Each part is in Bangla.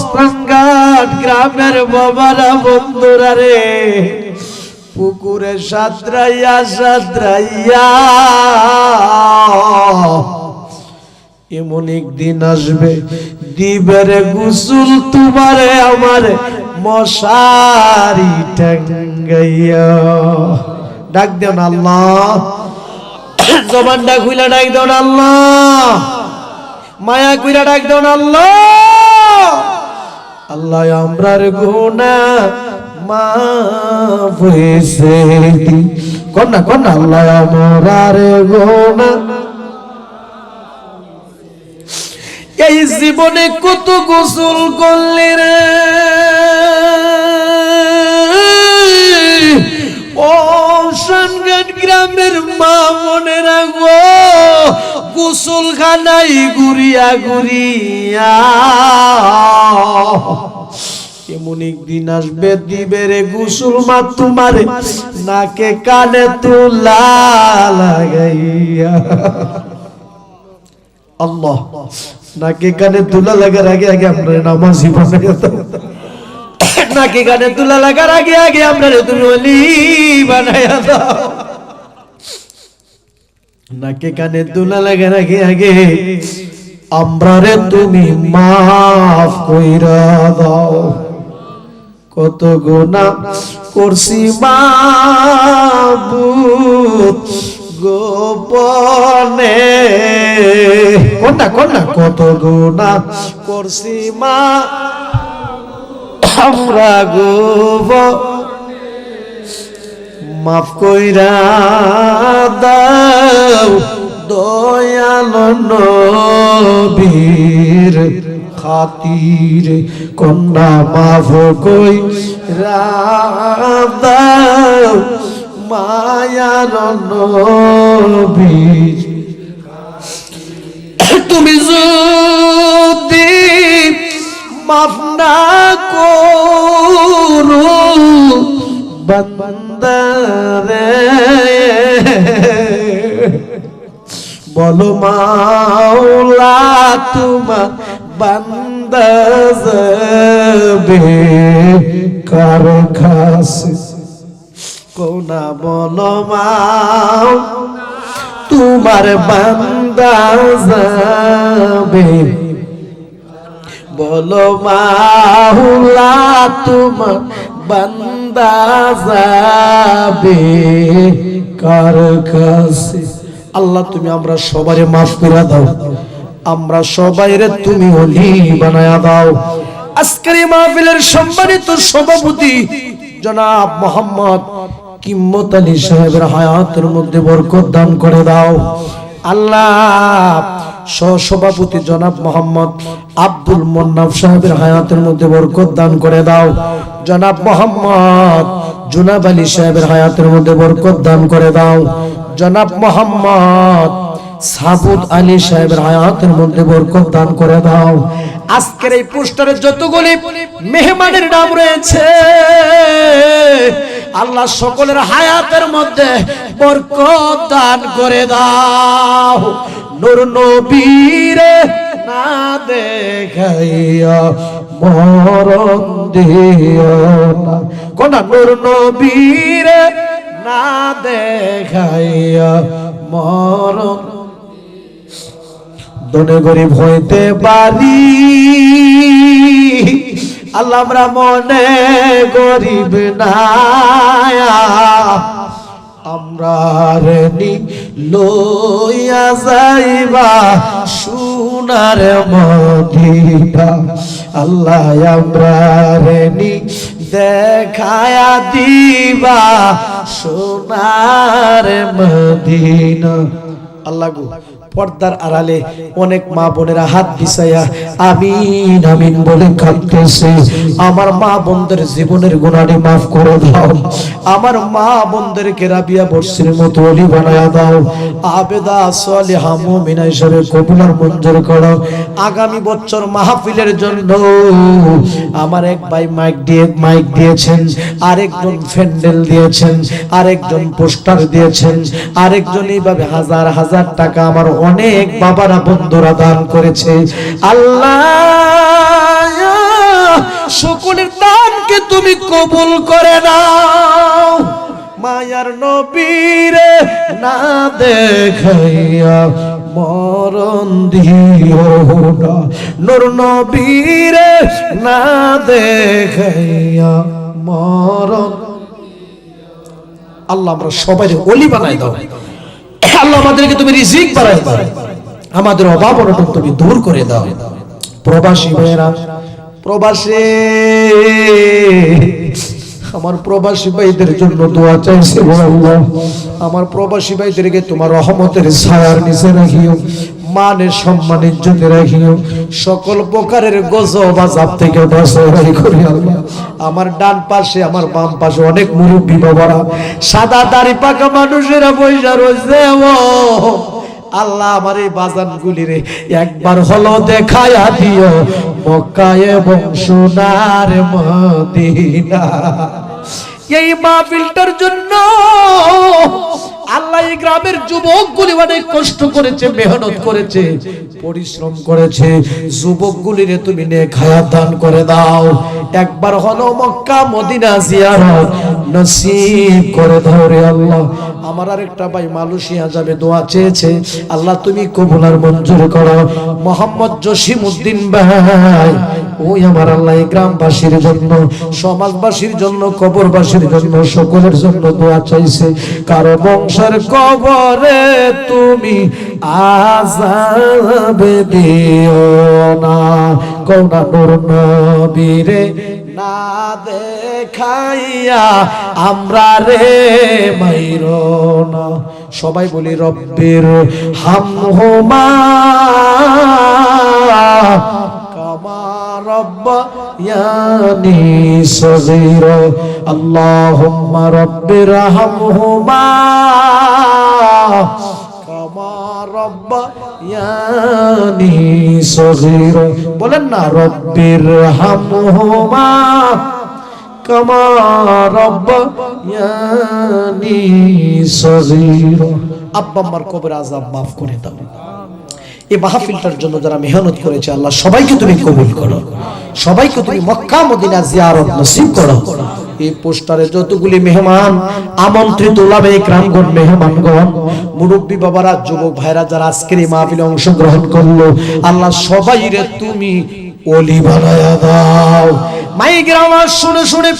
স্থানঘাট গ্রামের বাবারা বন্ধুরা রে, পুকুরে সাঁতরাইয়া সাঁতরাইয়া। এমন একদিন আসবে দিবের গুসুল তোমারে আমার মশারি টাঙ্গাইয়া ডাক দেন আল্লাহ। জবান ডাক খুইলা ডাক দেন আল্লাহ। মায়া কইরা ডাক দেন আল্লাহ। আল্লাহ আমরার গুনা মাফ হয়েছে। কন্যা কন্যা, আল্লাহ আমরার গুনা এই জীবনে কত গোসল করলে রে? খানাই গুরিয়া গুরিয়া। এমন একদিন আসবে দিবে রে গোসল মা তোমারে নাকে কানে তুলা লাগাইয়া। আল্লাহ, নাকে কানে তুলা লাগার আগে আগে আমরা নামাজি বানাইয়া নাকে কানে তুলা লাগার আগে আগে আমরা তুমি অলি বানাইয়া নাকে কানে দুলা লাগার আগে আগে আমরা রে তুমি মাফ কইরা দাও। কত গুণা করছি মাবুদ গোপনে। কোনটা কোনটা কত গুণা করছি মা আমরা গোব মাফ কইরা দাও দয়াল নবীর খাতির, কন্যা মাফ কই দাও মায়ার নবীর তুমি যদি মাফ না করো বন্দরে বলো মাওলা, তোমার বান্দা যাবে কার কাছে? কোনা বলো মাও, তোমার বান্দা যাবে বলো মাহুলা তোমার বান্দা যাবে কার কাছে? আল্লাহ, তুমি আমরা সবারে মাফ করে দাও। আমরা সবাইরে তুমি অলি বানায়া দাও। আজকের মাহফিলের সম্মানিত সভাপতি জনাব মোহাম্মদ কিম্মত আলী সাহেবের হায়াতের মধ্যে বরকত দান করে দাও। আল্লাহ, সহসভাপতি জনাব মোহাম্মদ আব্দুল মোন্নাফ সাহেবের হায়াতের মধ্যে বরকত দান করে দাও। জনাব মোহাম্মদ জুনাব আলী সাহেবের হায়াতের মধ্যে বরকত দান করে দাও। জনাব মোহাম্মদ সাবুদ আলী সাহেবের হায়াতের মধ্যে বরকত দান করে দাও। আজকের এই পোস্টারে যতগুলি মেহমানের নাম রয়েছে, আল্লাহ সকলের হায়াতের মধ্যে বরকত দান করে দাও। নূর নবীরে না দেখাইয়া মরণ দিও না। কোন নূর নবীরে না দেখাইয়া মরণ দনে গরিব হইতে পারি। আল্লাহ আমরা মনে গরিব না আমরা রেনি লইয়া যাইবা সোনার মদিনা। আল্লাহ আমরা রেনি দেখায়া দিবা সোনার মদিনা। আল্লাহ পর্দার আড়ালে অনেক মা বোনেরা হাত বিছাইয়া আমিন আমিন বলে কাঁদতেছে। আমার মা বোনদের জীবনের গুণানি মাফ করে দাও। আমার মা বোনদেরকে রাবিয়া বর্ষের মতো অলি বানায়া দাও। আবেদা, সালিহা, মুমিনা হিসেবে কবুলার মঞ্জুর করো। আগামী বছর মাহফিলের জন্য আমার এক ভাই মাইক দিয়ে, মাইক দিয়েছেন, আরেকজন ফ্যান্ডেল দিয়েছেন, আরেকজন পোস্টার দিয়েছেন, আরেকজন এইভাবে হাজার হাজার টাকা আমার অনেক বাবারা, বন্ধুরা দান করেছে। আল্লাহ তুমি কবুল করে নাও। মায়ার নবীরে না দেখাইয়া মরণ দিও না। নূর নবীরে না দেখাইয়া মরণ আল্লাহ আমরা সবাই অলি বানাই দাও। আল্লাহ আমাদেরকে তুমি রিজিক বানাই দাও। আমাদের অভাব অনটন তুমি দূর করে দাও। প্রবাসী ভাইয়েরা, প্রবাসী! আমার প্রবাসী ভাইদের জন্য দোয়া চাইছে আমার প্রবাসী ভাইদেরকে তোমার রহমতের ছায়ার নিচে রাখিও, মানের সম্মান ইজ্জতে রাখিও, সকল প্রকারের গজব আজাব থেকে বাঁচাই করি আমার ডান পাশে, আমার বাম পাশে অনেক মুরব্বী বাবারা, সাদা দাড়ি পাকা মানুষেরা পয়সা রয়েছে আল্লাহ আমার এই বাজান গুলিরে একবার হলো দেখায়া দিও মক্কায় এবং সোনার মদিনা। এই মাহফিলটার জন্য আল্লাহ এই গ্রামের যুবকগুলি অনেক কষ্ট করেছে, মেহনত করেছে, পরিশ্রম করেছে। যুবকগুলিরে তুমি খায়া দান করে দাও। একবার হলো মক্কা, মদিনা জিয়ারত। নসিব করে দাও রে আল্লাহ। আমার ভাই মালয়েশিয়া যাবে, দোয়া চেয়েছে। আল্লাহ তুমি কবুল আর মঞ্জুর করো। মোহাম্মদ জসিম উদ্দিন ভাই, ওই আমার আল্লাহ গ্রামবাসীর জন্য, সমাজবাসীর জন্য, কবরবাসীর জন্য, সকলের জন্য দোয়া চাইছে। কারও বংশের কবরে তুমি আজাবে দিও না। কোনা নূর নবীরে না দেখাইয়া আমরা রে মাইর না। সবাই বলি, রব্বের হাম হোমা কামা রব্বির হামহুমা কামা রব্ব, ইয়ানি সগীর, বলেন না রব্বির হামহুমা কামা রব্ব, ইয়ানি সগীর। আব্বা আম্মার কবর আজাব মাফ করে দাও। এই মাহফিলটার জন্য যারা মেহনত করেছে, আল্লাহ সবাইকে তুমি কবুল করো। সবাইকে তুমি মক্কা, মদিনা জিয়ারত নসিব করো। এই পোস্টারে যতগুলি মেহমান, আমন্ত্রিত ওলামে গ্রামগণ মেহমানগণ, মুরব্বী বাবারা, যুবক ভাইরা যারা আজকের এই মাহফিলে অংশগ্রহণ করল, আল্লাহ সবাই রে তুমি অলি বানায়া দাও। আওয়াজ শুনে শুনে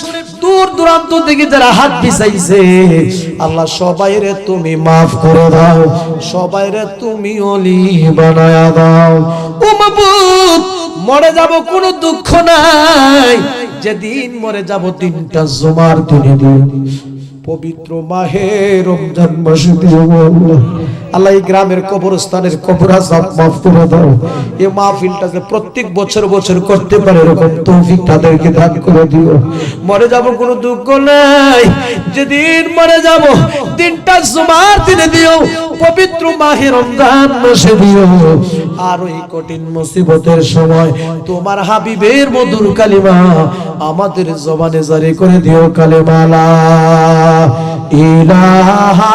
দূর দূরান্ত থেকে যারা হাত বিছাইছে আল্লাহ সবাই রে তুমি মাফ করে দাও সবাই রে তুমি অলি বানায়া দাও। ও মাবুদ মরে যাব কোনো দুঃখ নাই, যেদিন মরে যাব তিনটা জুমার দিনে দিন। পবিত্র মাহে রমজান মাসে আল্লাহ এই গ্রামের কবরস্থানের কবর আজাব মাফ করে দাও। এই মাহফিলটা যে প্রত্যেক বছর বছর করতে পারে, এরকম তৌফিক তাদেরকে দান করে দিও। মরে যাব কোনো দুঃখ নাই। যেদিন মরে যাব তিনটা জুমার দিনে দিও, পবিত্র মাহে রমজান মাসে দিও। আর ওই কঠিন মুসিবতের সময় তোমার হাবিবের মধুর কালিমা আমাদের জবানে জারি করে দিও কালেমালা। ইলাহা